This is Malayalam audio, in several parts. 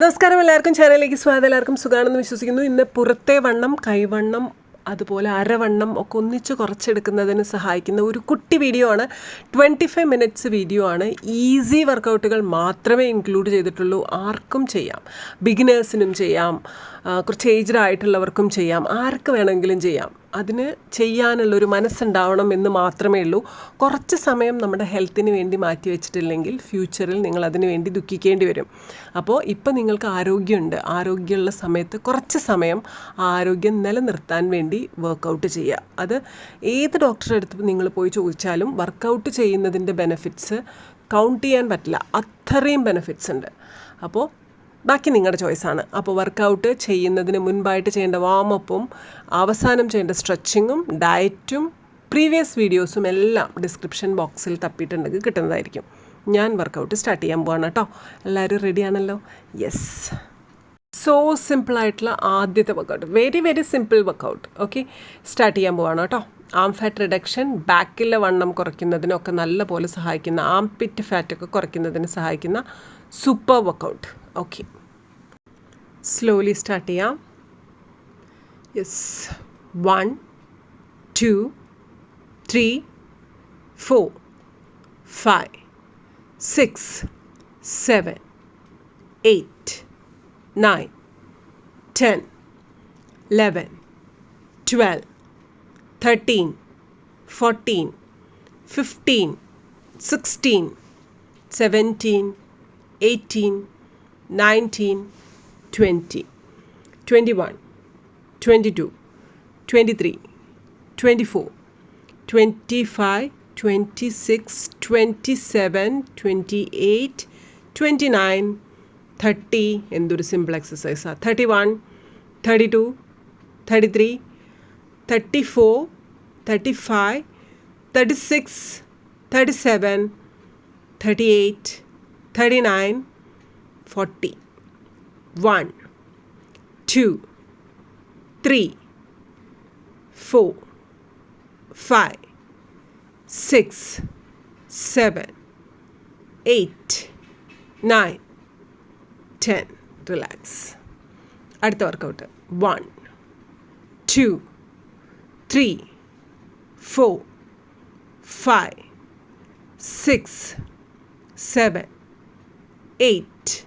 നമസ്കാരം എല്ലാവർക്കും. ചാനലിലേക്ക് സ്വാഗതം. എല്ലാവർക്കും സുഖമാണെന്ന് വിശ്വസിക്കുന്നു. ഇന്ന് പുറത്തെ വണ്ണം കൈവണ്ണം അതുപോലെ അരവണ്ണം ഒക്കെ ഒന്നിച്ച് കുറച്ചെടുക്കുന്നതിന് സഹായിക്കുന്ന ഒരു കുട്ടി വീഡിയോ ആണ്. ട്വന്റി ഫൈവ് മിനിറ്റ്സ് വീഡിയോ ആണ്. ഈസി വർക്കൗട്ടുകൾ മാത്രമേ ഇൻക്ലൂഡ് ചെയ്തിട്ടുള്ളൂ. ആർക്കും ചെയ്യാം. ബിഗിനേഴ്സിനും ചെയ്യാം. കുറച്ച് ഏജ്ഡ് ആയിട്ടുള്ളവർക്കും ചെയ്യാം. ആർക്ക് വേണമെങ്കിലും ചെയ്യാം. അതിന് ചെയ്യാനുള്ളൊരു മനസ്സുണ്ടാവണം എന്ന് മാത്രമേ ഉള്ളൂ. കുറച്ച് സമയം നമ്മുടെ ഹെൽത്തിന് വേണ്ടി മാറ്റി വെച്ചിട്ടില്ലെങ്കിൽ ഫ്യൂച്ചറിൽ നിങ്ങൾ അതിന് വേണ്ടി ദുഃഖിക്കേണ്ടി വരും. അപ്പോൾ ഇപ്പം നിങ്ങൾക്ക് ആരോഗ്യമുണ്ട്. ആരോഗ്യമുള്ള സമയത്ത് കുറച്ച് സമയം ആരോഗ്യം നിലനിർത്താൻ വേണ്ടി വർക്കൗട്ട് ചെയ്യുക. അത് ഏത് ഡോക്ടറെ അടുത്ത് നിങ്ങൾ പോയി ചോദിച്ചാലും വർക്കൗട്ട് ചെയ്യുന്നതിന്റെ ബെനിഫിറ്റ്സ് കൗണ്ട് ചെയ്യാൻ പറ്റില്ല. അത്രയും ബെനിഫിറ്റ്സ് ഉണ്ട്. അപ്പോൾ ബാക്കി നിങ്ങളുടെ ചോയ്സാണ് അപ്പോൾ വർക്കൗട്ട് ചെയ്യുന്നതിന് മുൻപായിട്ട് ചെയ്യേണ്ട വാമപ്പും അവസാനം ചെയ്യേണ്ട സ്ട്രെച്ചിങ്ങും ഡയറ്റും പ്രീവിയസ് വീഡിയോസും എല്ലാം ഡിസ്ക്രിപ്ഷൻ ബോക്സിൽ തപ്പിയിട്ടുണ്ടെങ്കിൽ കിട്ടുന്നതായിരിക്കും. ഞാൻ വർക്കൗട്ട് സ്റ്റാർട്ട് ചെയ്യാൻ പോവാണ് കേട്ടോ. എല്ലാവരും റെഡിയാണല്ലോ യെസ് സോ സിമ്പിളായിട്ടുള്ള ആദ്യത്തെ workout very very simple workout okay start ചെയ്യാൻ പോവാണ് കേട്ടോ. ആം ഫാറ്റ് റിഡക്ഷൻ ബാക്കിലെ വണ്ണം കുറയ്ക്കുന്നതിനൊക്കെ നല്ലപോലെ സഹായിക്കുന്ന ആം പിറ്റ് ഫാറ്റൊക്കെ കുറയ്ക്കുന്നതിന് സഹായിക്കുന്ന super workout okay slowly start here yeah? yes one two three four five six seven eight nine ten eleven twelve thirteen fourteen fifteen sixteen seventeen eighteen 19, 20, 21, 22, 23, 24, 25, 26, 27, 28, 29, 30 എന്തൊരു simple എക്സസൈസാണ് thirty one thirty two thirty three thirty four thirty five thirty six thirty seven thirty eight thirty nine 40. 1, 2, 3, 4, 5, 6, 7, 8, 9, 10. Relax. At workout, 1, 2, 3, 4, 5, 6, 7, 8,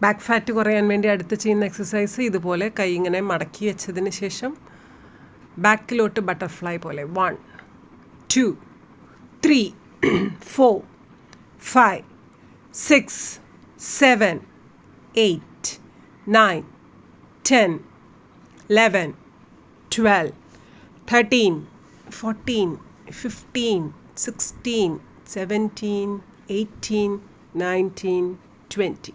Back fat കുറയാൻ വേണ്ടി അടുത്ത് ചെയ്യുന്ന എക്സസൈസ് ഇതുപോലെ കൈ ഇങ്ങനെ മടക്കി വെച്ചതിന് ശേഷം ബാക്കിലോട്ട് ബട്ടർഫ്ലൈ പോലെ. One two three four five six seven eight nine ten eleven twelve thirteen fourteen fifteen sixteen seventeen eighteen nineteen twenty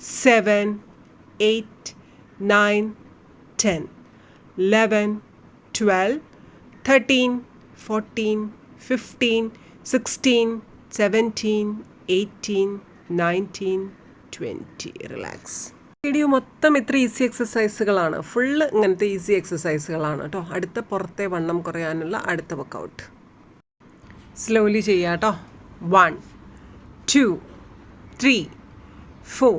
7, 8, 9, 10, 11, 12, 13, 14, 15, 16, 17, 18, 19, 20. Relax video മൊത്തം ഇത്ര ഈസി എക്സസൈസുകളാണ് ഫുള്ള് ഇങ്ങനത്തെ ഈസി എക്സസൈസുകളാണ് കേട്ടോ അടുത്ത പുറത്തെ വണ്ണം കുറയാനുള്ള അടുത്ത വർക്കൗട്ട് സ്ലോലി ചെയ്യാം കേട്ടോ one two three four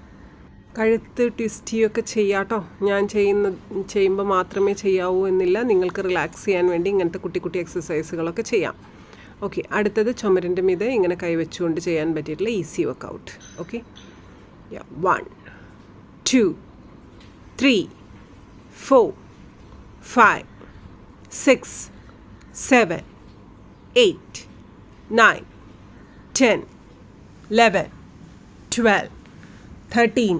കഴുത്ത് ട്വിസ്റ്റിയൊക്കെ ചെയ്യാം ചെയ്യാട്ടോ. ഞാൻ ചെയ്യുന്ന ചെയ്യുമ്പോൾ മാത്രമേ ചെയ്യാവൂ എന്നില്ല. നിങ്ങൾക്ക് റിലാക്സ് ചെയ്യാൻ വേണ്ടി ഇങ്ങനത്തെ കുട്ടി കുട്ടി എക്സസൈസുകളൊക്കെ ചെയ്യാം. ഓക്കെ അടുത്തത് ചുമരിന്റെ മീതെ ഇങ്ങനെ കൈവച്ചുകൊണ്ട് ചെയ്യാൻ പറ്റിയിട്ടുള്ള easy workout okay one two three four five six seven eight nine ten eleven twelve thirteen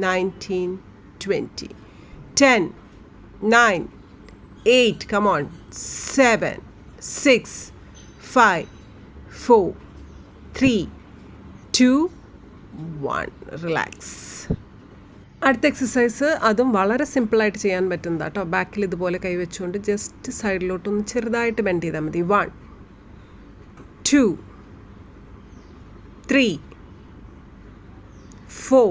19, 20. 10, 9, 8, come on, 7, 6, 5, 4, 3, 2, 1. Relax. അടുത്ത എക്സസൈസ് അതും വളരെ സിമ്പിളായിട്ട് ചെയ്യാൻ പറ്റുന്നതാണ് കേട്ടോ ബാക്കിൽ ഇതുപോലെ കൈവച്ചുകൊണ്ട് ജസ്റ്റ് സൈഡിലോട്ടൊന്ന് ചെറുതായിട്ട് ബെൻഡ് ചെയ്താൽ മതി one two three four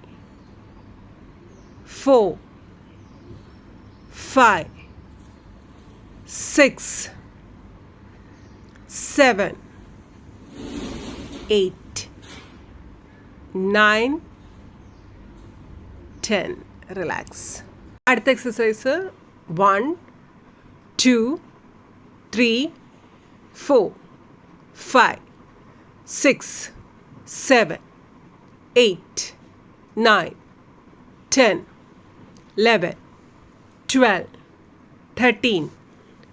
4, 5, 6, 7, 8, 9, 10. Relax. അടുത്ത exercise one two three four five six seven eight nine ten Eleven twelve thirteen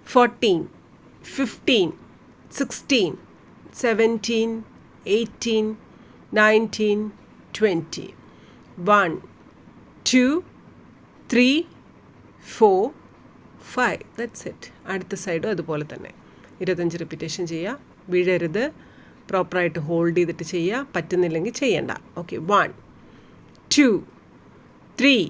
fourteen fifteen sixteen seventeen eighteen nineteen twenty one two three, four, five that's it അടുത്ത സൈഡും അതുപോലെ തന്നെ. ഇരുപത്തഞ്ച് റിപ്പീറ്റേഷൻ ചെയ്യുക. വീഴരുത് പ്രോപ്പറായിട്ട് ഹോൾഡ് ചെയ്തിട്ട് ചെയ്യുക. പറ്റുന്നില്ലെങ്കിൽ ചെയ്യണ്ട. Okay one two three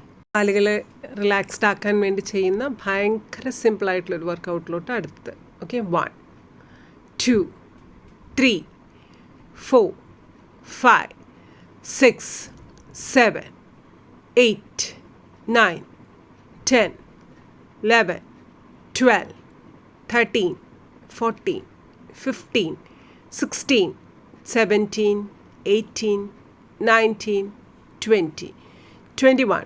കാലുകൾ റിലാക്സ്ഡ് ആക്കാൻ വേണ്ടി ചെയ്യുന്ന ഭയങ്കര സിമ്പിളായിട്ടുള്ളൊരു വർക്കൗട്ടിലോട്ട് അടുത്തത്. Okay one two three four five six seven eight nine ten eleven twelve thirteen fourteen fifteen sixteen seventeen eighteen nineteen twenty twenty one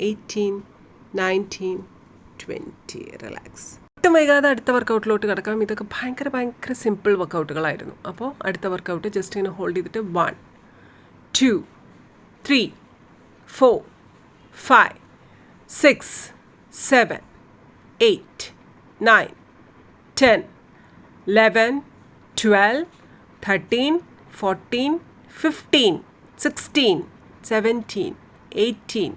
eighteen nineteen twenty relax ഒട്ടും വൈകാതെ അടുത്ത വർക്കൗട്ടിലോട്ട് കിടക്കാം. ഇതൊക്കെ ഭയങ്കര ഭയങ്കര സിമ്പിൾ വർക്കൗട്ടുകളായിരുന്നു അപ്പോൾ അടുത്ത വർക്കൗട്ട് ജസ്റ്റ് ഇങ്ങനെ ഹോൾഡ് ചെയ്തിട്ട് one two three four five six seven eight nine ten eleven twelve thirteen fourteen fifteen sixteen seventeen eighteen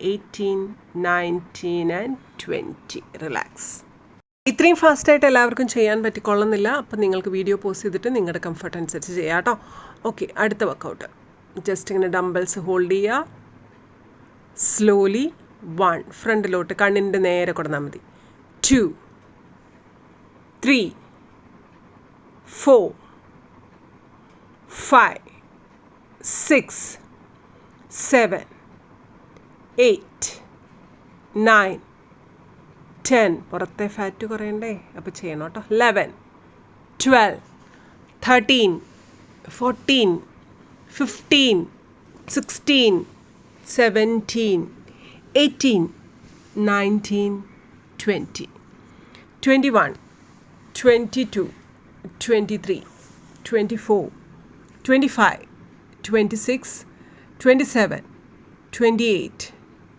eighteen nineteen and twenty relax ഇത്രയും ഫാസ്റ്റായിട്ട് എല്ലാവർക്കും ചെയ്യാൻ പറ്റിക്കൊള്ളുന്നില്ല. അപ്പം നിങ്ങൾക്ക് വീഡിയോ പോസ്റ്റ് ചെയ്തിട്ട് നിങ്ങളുടെ കംഫർട്ട് അനുസരിച്ച് ചെയ്യാം കേട്ടോ. ഓക്കെ അടുത്ത വർക്കൗട്ട് ജസ്റ്റ് ഇങ്ങനെ ഡംബിൾസ് ഹോൾഡ് ചെയ്യുക. സ്ലോലി വൺ ഫ്രണ്ടിലോട്ട് കണ്ണിന്റെ നേരെ കൊടുന്നാൽ മതി. Two three four five six seven eight nine ten. പുറത്തെ ഫാറ്റ് കുറയണ്ടേ? അപ്പോൾ ചെയ്യണം കേട്ടോ. Eleven twelve thirteen fourteen fifteen sixteen seventeen eighteen nineteen twenty. Twenty one twenty two twenty three twenty four twenty five twenty six twenty seven twenty eight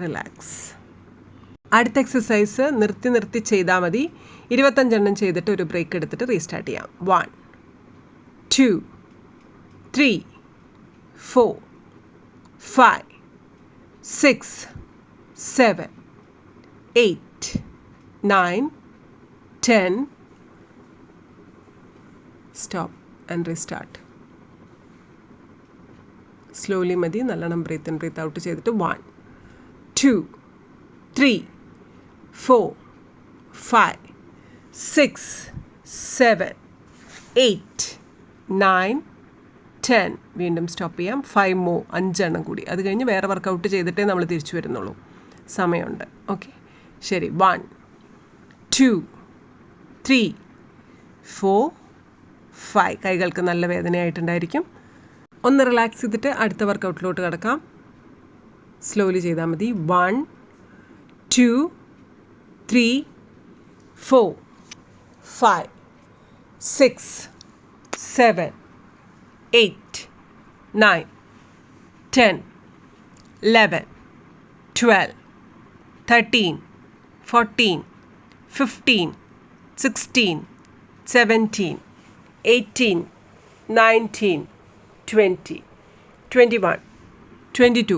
Relax അടുത്ത എക്സസൈസ് നിർത്തി നിർത്തി ചെയ്താൽ മതി. ഇരുപത്തഞ്ചെണ്ണം ചെയ്തിട്ട് ഒരു ബ്രേക്ക് എടുത്തിട്ട് റീസ്റ്റാർട്ട് ചെയ്യാം. One two three four five six seven eight nine ten stop and restart slowly മതി നല്ലോണം ബ്രീത്ത് ഇൻ ബ്രീത്ത് ഔട്ട് ചെയ്തിട്ട് one two three, four, five, six, seven, eight, nine, ten വീണ്ടും സ്റ്റോപ്പ് ചെയ്യാം. ഫൈവ് മോ അഞ്ചെണ്ണം കൂടി. അത് കഴിഞ്ഞ് വേറെ വർക്കൗട്ട് ചെയ്തിട്ടേ നമ്മൾ തിരിച്ചു വരുന്നുള്ളൂ. സമയമുണ്ട്. ഓക്കെ ശരി. One two three four five കൈകൾക്ക് നല്ല വേദനയായിട്ടുണ്ടായിരിക്കും. ഒന്ന് റിലാക്സ് ചെയ്തിട്ട് അടുത്ത വർക്കൗട്ടിലോട്ട് കിടക്കാം. സ്ലോലി ചെയ്താൽ മതി one two three four five six seven eight nine ten eleven twelve thirteen fourteen fifteen sixteen seventeen eighteen nineteen twenty twenty one twenty two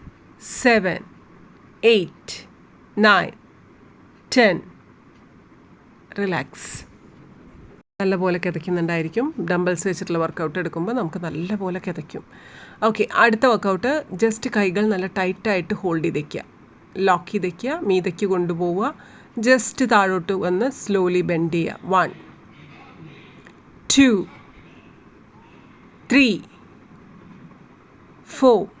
seven, eight, nine, ten relax നല്ലപോലെ കിതയ്ക്കുന്നുണ്ടായിരിക്കും. ഡംബൽസ് വെച്ചിട്ടുള്ള വർക്കൗട്ട് എടുക്കുമ്പോൾ നമുക്ക് നല്ലപോലെ കിതയ്ക്കും. ഓക്കെ അടുത്ത വർക്കൗട്ട് ജസ്റ്റ് കൈകൾ നല്ല ടൈറ്റായിട്ട് ഹോൾഡ് ചെയ്ത് ലോക്ക് ചെയ്ത് വയ്ക്കുക മീതയ്ക്ക് കൊണ്ടുപോവുക. ജസ്റ്റ് താഴോട്ട് വന്ന് സ്ലോലി ബെൻഡ് ചെയ്യുക. One two three four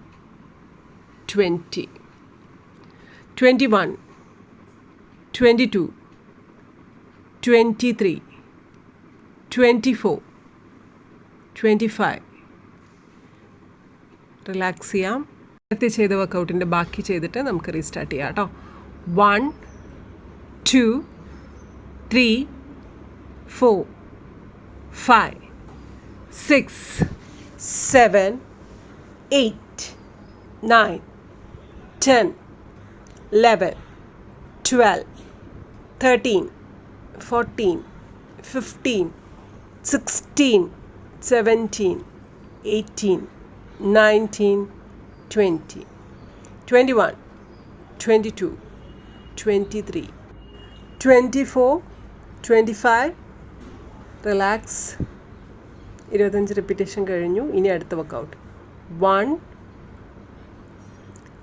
Twenty, twenty-one, twenty-two. Twenty three twenty four twenty five relax ചെയ്യാം. നേരത്തെ ചെയ്ത വർക്കൗട്ടിന്റെ ബാക്കി ചെയ്തിട്ട് നമുക്ക് റീസ്റ്റാർട്ട് ചെയ്യാം കേട്ടോ. One two three four five six seven eight nine ten eleven twelve thirteen 14, 15, 16, 17, 18, 19, 20, 21, 22, 23, 24, 25, relax ഇരുപത്തഞ്ച് റിപ്പീറ്റേഷൻ കഴിഞ്ഞു. ഇനി അടുത്ത workout one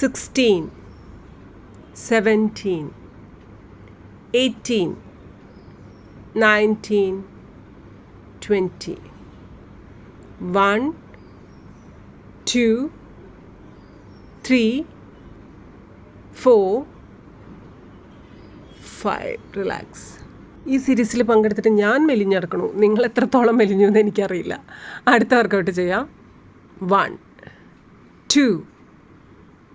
Sixteen, seventeen, eighteen. 19, 20. 1, 2, 3, 4, 5. Relax ഈ സീരീസിൽ പങ്കെടുത്തിട്ട് ഞാൻ മെലിഞ്ഞടക്കണു നിങ്ങൾ എത്രത്തോളം മെലിഞ്ഞു എന്ന് എനിക്കറിയില്ല അടുത്ത വർക്കൗട്ട് ചെയ്യാം one two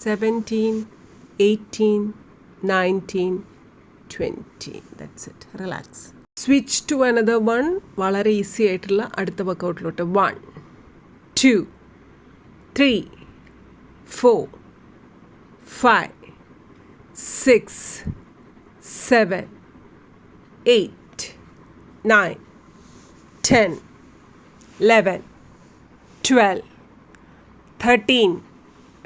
seventeen eighteen nineteen twenty that's it relax switch to another one വളരെ ഈസി ആയിട്ടുള്ള അടുത്ത വർക്കൗട്ടിലോട്ട് one two three four five six seven eight nine ten eleven twelve thirteen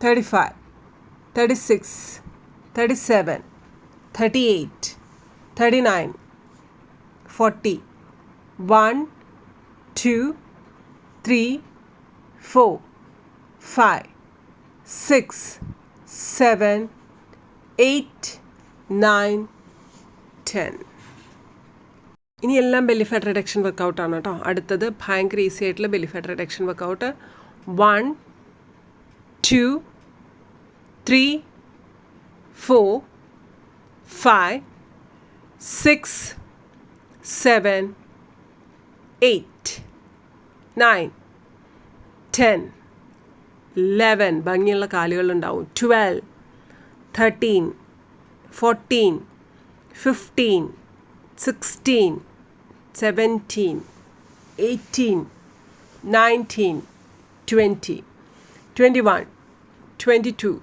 Thirty five thirty six thirty seven thirty eight thirty nine forty one two three four five six seven eight nine ten ഇനി എല്ലാം ബെല്ലി ഫാറ്റ് റിഡക്ഷൻ വർക്കൗട്ടാണ് കേട്ടോ. അടുത്തത് ഭയങ്കര ഈസി ആയിട്ടുള്ള belly fat reduction workout one two three four five six seven eight nine ten eleven ഭംഗിയുള്ള കാലുകളുണ്ടാവും. Twelve thirteen fourteen fifteen sixteen seventeen eighteen nineteen twenty twenty one twenty two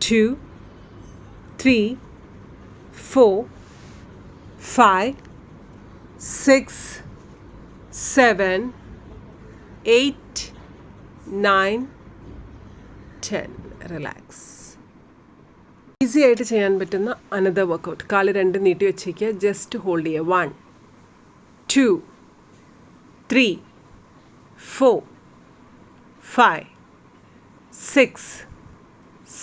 two, three, four, five, six, seven, eight, nine, ten. Relax. Easy ആയിട്ട് ചെയ്യാൻ പറ്റുന്ന അനദർ വർക്കൗട്ട് കാൽ രണ്ട് നീട്ടി വെച്ചേക്കുക ജസ്റ്റ് ഹോൾഡ് ചെയ്യുക one two three four five six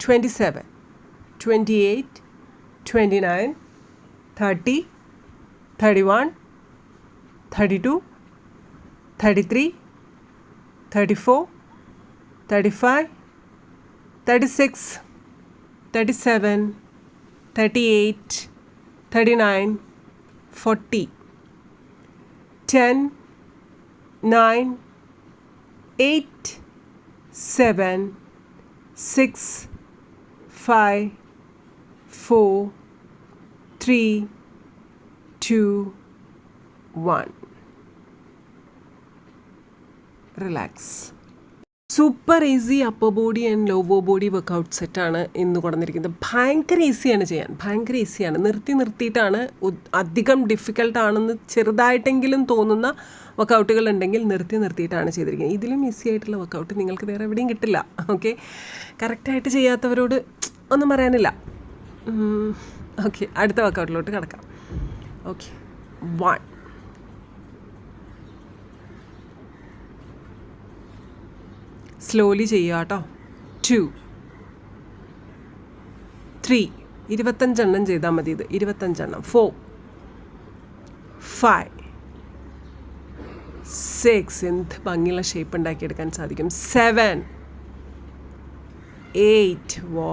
twenty seven, twenty eight, twenty nine, thirty, thirty one, thirty two, thirty three, thirty four, thirty five, thirty six, thirty seven, thirty eight, thirty nine, forty. 10, 9, 8, 7, 6, five, four, three, two, one. Relax super easy upper body and lower body workout സെറ്റാണ് ഇന്ന് കൊടുന്നിരിക്കുന്നത് ഭയങ്കര ഈസിയാണ് ചെയ്യാൻ. ഭയങ്കര ഈസിയാണ് നിർത്തി നിർത്തിയിട്ടാണ് അധികം ഡിഫിക്കൽട്ടാണെന്ന് ചെറുതായിട്ടെങ്കിലും തോന്നുന്ന വർക്കൗട്ടുകൾ ഉണ്ടെങ്കിൽ നിർത്തി നിർത്തിയിട്ടാണ് ചെയ്തിരിക്കുന്നത്. ഇതിലും ഈസി ആയിട്ടുള്ള വർക്കൗട്ട് നിങ്ങൾക്ക് വേറെ എവിടെയും കിട്ടില്ല. ഓക്കെ കറക്റ്റായിട്ട് ചെയ്യാത്തവരോട് ഒന്നും പറയാനില്ല. ഓക്കെ അടുത്ത വർക്കൗട്ടിലോട്ട് കിടക്കാം. ഓക്കെ വൺ സ്ലോലി ചെയ്യുക കേട്ടോ. ടു ത്രീ ഇരുപത്തഞ്ചെണ്ണം ചെയ്താൽ മതി ഇത്. ഇരുപത്തഞ്ചെണ്ണം. ഫോർ ഫൈവ് സിക്സ് എന്ത് ഭംഗിയുള്ള ഷേപ്പ് ഉണ്ടാക്കിയെടുക്കാൻ സാധിക്കും. സെവൻ എയ്റ്റ് വോ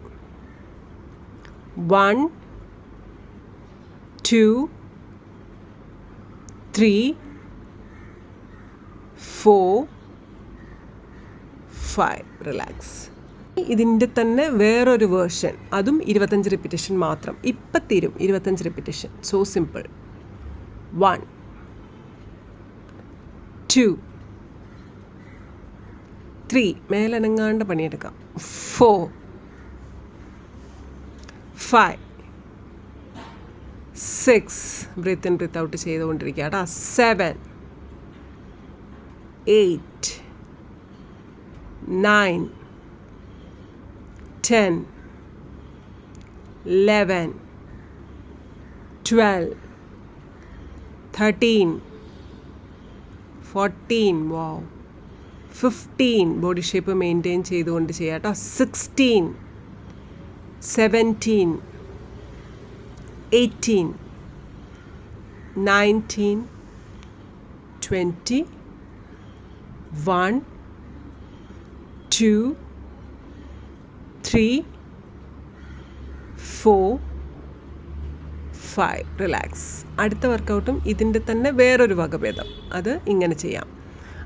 One two, three, four, five. Relax. ഇതിന്റെ തന്നെ വേറൊരു വേർഷൻ. അതും ഇരുപത്തഞ്ച് റിപ്പിറ്റേഷൻ മാത്രം. ഇപ്പം തീരും ഇരുപത്തഞ്ച് repetition so simple one two three. മേലനങ്ങാണ്ട് പണിയെടുക്കാം. Four five six breathe in breathe out ചെയ്തുകൊണ്ടിരിക്കുക കേട്ടോ. Seven eight nine ten eleven twelve thirteen fourteen വോ ഫിഫ്റ്റീൻ ബോഡി ഷേപ്പ് മെയിന്റെയിൻ ചെയ്തുകൊണ്ട് ചെയ്യാം കേട്ടോ. Sixteen seventeen eighteen nineteen twenty one two three four five relax അടുത്ത വർക്കൗട്ടും ഇതിന്റെ തന്നെ വേറൊരു വകഭേദം. അത് ഇങ്ങനെ ചെയ്യാം.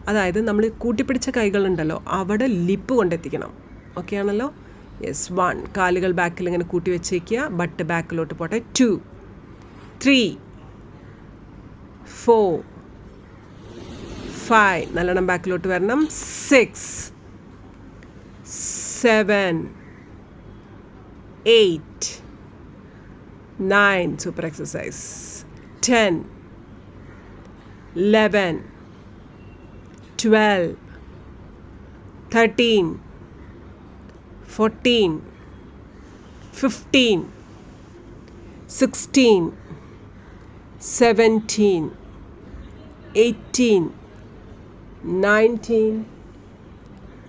അതായത് നമ്മൾ കൂട്ടിപ്പിടിച്ച കൈകളുണ്ടല്ലോ അവിടെ ലിപ്പ് കൊണ്ടെത്തിക്കണം. ഓക്കെ ആണല്ലോ? യെസ് വൺ കാലുകൾ ബാക്കിൽ ഇങ്ങനെ കൂട്ടി വെച്ചേക്കുക. ബട്ട് ബാക്കിലോട്ട് പോട്ടെ. ടു ത്രീ ഫോർ ഫൈവ് നല്ലോണം ബാക്കിലോട്ട് വരണം. Six seven eight nine super exercise ten eleven twelve thirteen fourteen fifteen sixteen seventeen eighteen nineteen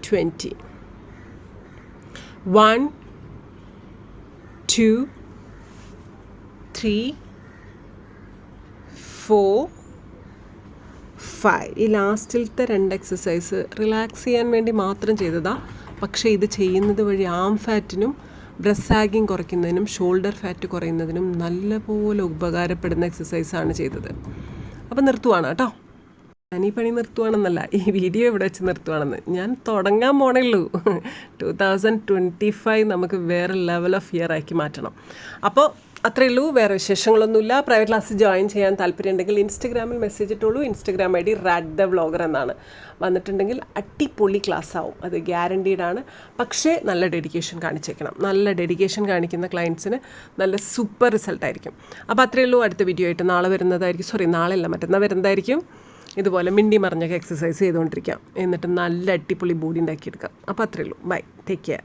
twenty one two three four five ഈ ലാസ്റ്റിലത്തെ രണ്ട് എക്സസൈസ് റിലാക്സ് ചെയ്യാൻ വേണ്ടി മാത്രം ചെയ്തതാണ് പക്ഷേ ഇത് ചെയ്യുന്നത് വഴി ആം ഫാറ്റിനും ബ്രസ്റ്റ് കുറയ്ക്കുന്നതിനും ഷോൾഡർ ഫാറ്റ് കുറയുന്നതിനും നല്ലപോലെ ഉപകാരപ്പെടുന്ന എക്സസൈസാണ് ചെയ്തത്. അപ്പം നിർത്തുവാണ് കേട്ടോ. ഞാൻ ഈ പണി നിർത്തുവാണെന്നല്ല ഈ വീഡിയോ ഇവിടെ വെച്ച് നിർത്തുവാണെന്ന്. ഞാൻ തുടങ്ങാൻ പോണുള്ളൂ ടു തൗസൻഡ് ട്വന്റി ഫൈവ് നമുക്ക് വേറെ ലെവൽ ഓഫ് ഇയർ ആക്കി മാറ്റണം. അപ്പോൾ അത്രയേ ഉള്ളൂ. വേറെ വിശേഷങ്ങളൊന്നുമില്ല. പ്രൈവറ്റ് ക്ലാസ് ജോയിൻ ചെയ്യാൻ താല്പര്യമുണ്ടെങ്കിൽ ഇൻസ്റ്റഗ്രാമിൽ മെസ്സേജ് ഇട്ടോളൂ. Instagram I D Rad the vlogger എന്നാണ്. വന്നിട്ടുണ്ടെങ്കിൽ അടിപൊളി ക്ലാസ് ആവും. അത് ആണ്. പക്ഷേ നല്ല ഡെഡിക്കേഷൻ കാണിച്ചേക്കണം. നല്ല ഡെഡിക്കേഷൻ കാണിക്കുന്ന ക്ലയൻസിന് നല്ല സൂപ്പർ റിസൾട്ട് ആയിരിക്കും. അപ്പോൾ അത്രയേ ഉള്ളൂ അടുത്ത വീഡിയോ ആയിട്ട്. നാളെ വരുന്നതായിരിക്കും. സോറി നാളെ അല്ല മറ്റന്നാൾ വരുന്നതായിരിക്കും. ഇതുപോലെ മിണ്ടി മറിഞ്ഞൊക്കെ എക്സസൈസ് ചെയ്തുകൊണ്ടിരിക്കാം. എന്നിട്ട് നല്ല അടിപൊളി ബോഡി ഉണ്ടാക്കിയെടുക്കാം. അപ്പോൾ അത്രയേ ഉള്ളൂ. Bye take care